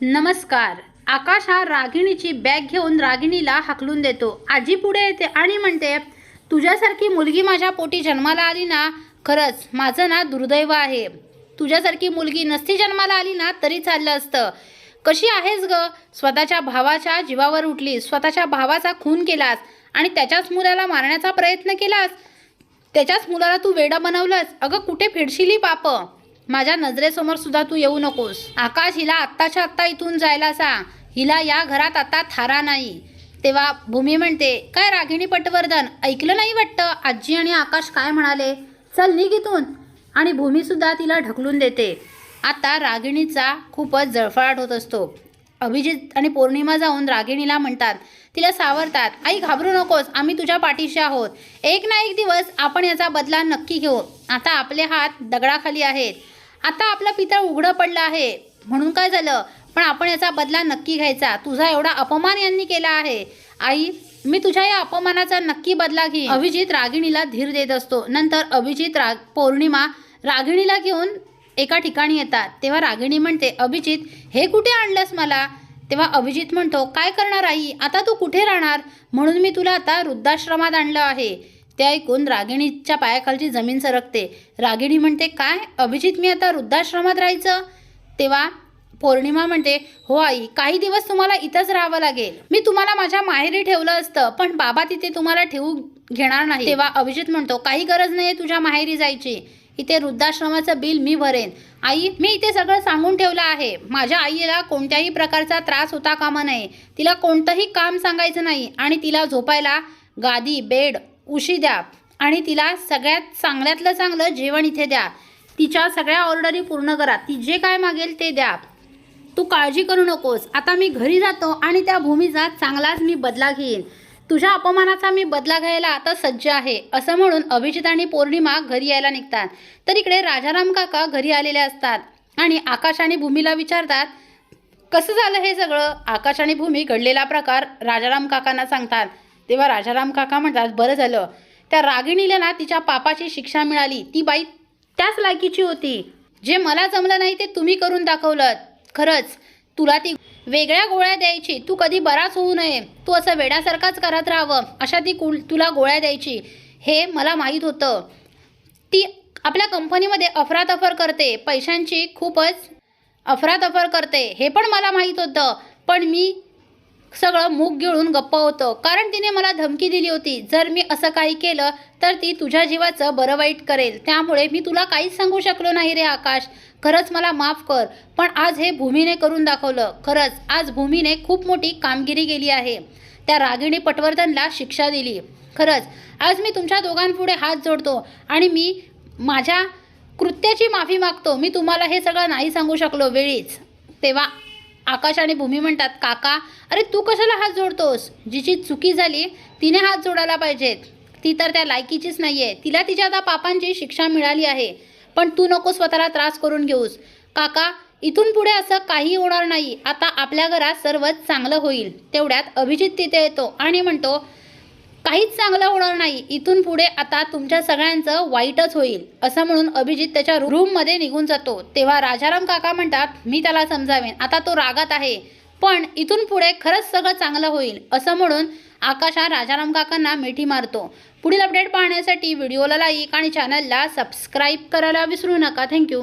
नमस्कार. आकाश हा रागिणीची बॅग घेऊन रागिणीला हाकलून देतो. आजी पुढे येते आणि म्हणते तुझ्यासारखी मुलगी माझ्या पोटी जन्माला आली ना खरंच माझं ना दुर्दैव आहे. तुझ्यासारखी मुलगी नसती जन्माला आली ना तरी चाललं असतं. कशी आहेस ग? स्वतःच्या भावाच्या जीवावर उठलीस स्वतःच्या भावाचा खून केलास आणि त्याच्याच मुलाला मारण्याचा प्रयत्न केलास? त्याच्याच मुलाला तू वेडं बनवलंस? अगं कुठे फिरशिली पाप? माझ्या नजरेसमोर सुद्धा तू येऊ नकोस. आकाश हिला आत्ताच्या आत्ता इथून जायला सांग हिला या घरात आता थारा नाही. तेव्हा भूमी म्हणते काय रागिणी पटवर्धन ऐकलं नाही वाटतं? आजी आणि आकाश काय म्हणाले? चल निघ इथून. आणि भूमीसुद्धा तिला ढकलून देते. आता रागिणीचा खूपच जळफळाट होत असतो. अभिजित आणि पौर्णिमा जाऊन रागिणीला म्हणतात तिला सावरतात. आई घाबरू नकोस. आम्ही तुझ्या पाठीशी आहोत. एक ना एक दिवस आपण याचा बदला नक्की घेऊ. आता आपले हात दगडाखाली आहेत. आता आपला पितळ उघडं पडलं आहे. म्हणून काय झालं? पण आपण याचा बदला नक्की घ्यायचा. तुझा एवढा अपमान यांनी केला आहे. आई मी तुझ्या या अपमानाचा नक्की बदला घे अभिजित रागिणीला धीर देत असतो. नंतर अभिजित राग पौर्णिमा रागिणीला घेऊन एका ठिकाणी येतात. तेव्हा रागिणी म्हणते अभिजित हे कुठे आणलंस मला? तेव्हा अभिजित म्हणतो काय करणार आई? आता तू कुठे राहणार? म्हणून मी तुला आता वृद्धाश्रमात आणलं आहे. ते ऐकून रागिणीच्या पायाखालची जमीन सरकते. रागिणी म्हणते काय? अभिजित मी आता वृद्धाश्रमात राहायचं? तेव्हा पौर्णिमा म्हणते हो आई काही दिवस तुम्हाला इथंच राहावं लागेल. मी तुम्हाला माझ्या माहेरी ठेवलं असतं पण बाबा तिथे तुम्हाला ठेवू घेणार नाही. तेव्हा अभिजित म्हणतो काही गरज नाही तुझ्या माहेरी जायची. इथे वृद्धाश्रमाचं बिल मी भरेन. आई मी इथे सगळं सांगून ठेवलं आहे. माझ्या आईला कोणत्याही प्रकारचा त्रास होता कामा नये. तिला कोणतंही काम सांगायचं नाही आणि तिला झोपायला गादी बेड उशी द्या आणि तिला सगळ्यात चांगल्यातलं चांगलं जेवण इथे द्या. तिच्या सगळ्या ऑर्डरी पूर्ण करा. ती जे काय मागेल ते द्या. तू काळजी करू नकोस. आता मी घरी जातो आणि त्या भूमीचा चांगलाच मी बदला घेईन. तुझ्या अपमानाचा मी बदला घ्यायला आता सज्ज आहे. असं म्हणून अभिजित आणि पौर्णिमा घरी यायला निघतात. तर इकडे राजाराम काका घरी आलेले असतात. आणि आकाश आणि भूमीला विचारतात कसं झालं हे सगळं? आकाश आणि भूमी घडलेला प्रकार राजाराम काकांना सांगतात. तेव्हा राजाराम काका म्हणतात बरं झालं. त्या रागिणीला ना तिच्या पापाची शिक्षा मिळाली. ती बाई त्याच लायकीची होती. जे मला जमलं नाही ते तुम्ही करून दाखवलं खरंच तुला ती वेगळ्या गोळ्या द्यायची. तू कधी बराच होऊ नये. तू असं वेड्यासारखाच करत राहावं. अशा ती कुल तुला गोळ्या द्यायची. हे मला माहीत होतं. ती आपल्या कंपनीमध्ये अफरातफर करते. पैशांची खूपच अफरातफर करते. हे पण मला माहीत होतं. पण मी सगळं मूग गिळून गप्प होतं. कारण तिने मला धमकी दिली होती. जर मी असं काही केलं तर ती तुझ्या जीवाचं बरं वाईट करेल. त्यामुळे मी तुला काहीच सांगू शकलो नाही रे आकाश. खरंच मला माफ कर. पण आज हे भूमीने करून दाखवलं. खरंच आज भूमीने खूप मोठी कामगिरी केली आहे. त्या रागिणी पटवर्धनला शिक्षा दिली. खरंच आज मी तुमच्या दोघांपुढे हात जोडतो आणि मी माझ्या कृत्याची माफी मागतो. मी तुम्हाला हे सगळं नाही सांगू शकलो वेळीच. तेव्हा आकाश आणि भूमी म्हणतात काका अरे तू कशाला हात जोडतोस? जिची चुकी झाली तिने हात जोडायला पाहिजेत. ती तर त्या लायकीचीच नाही आहे तिला तिच्या आता पापांची शिक्षा मिळाली आहे. पण तू नको स्वतःला त्रास करून घेऊस. काका इथून पुढे असं काही होणार नाही. आता आपल्या घरात सर्वच चांगलं होईल. तेवढ्यात अभिजित तिथे येतो आणि म्हणतो काहीच चांगलं होणार नाही. इथून पुढे आता तुमच्या सगळ्यांचं वाईटच होईल असं म्हणून अभिजित त्याच्या रूममध्ये निघून जातो. तेव्हा राजाराम काका म्हणतात मी त्याला समजावेन. आता तो रागात आहे. पण इथून पुढे खरंच सगळं चांगलं होईल असं म्हणून आकाश हा राजाराम काकांना मिठी मारतो. पुढील अपडेट पाहण्यासाठी व्हिडिओला लाईक आणि चॅनलला सबस्क्राईब करायला विसरू नका. थँक्यू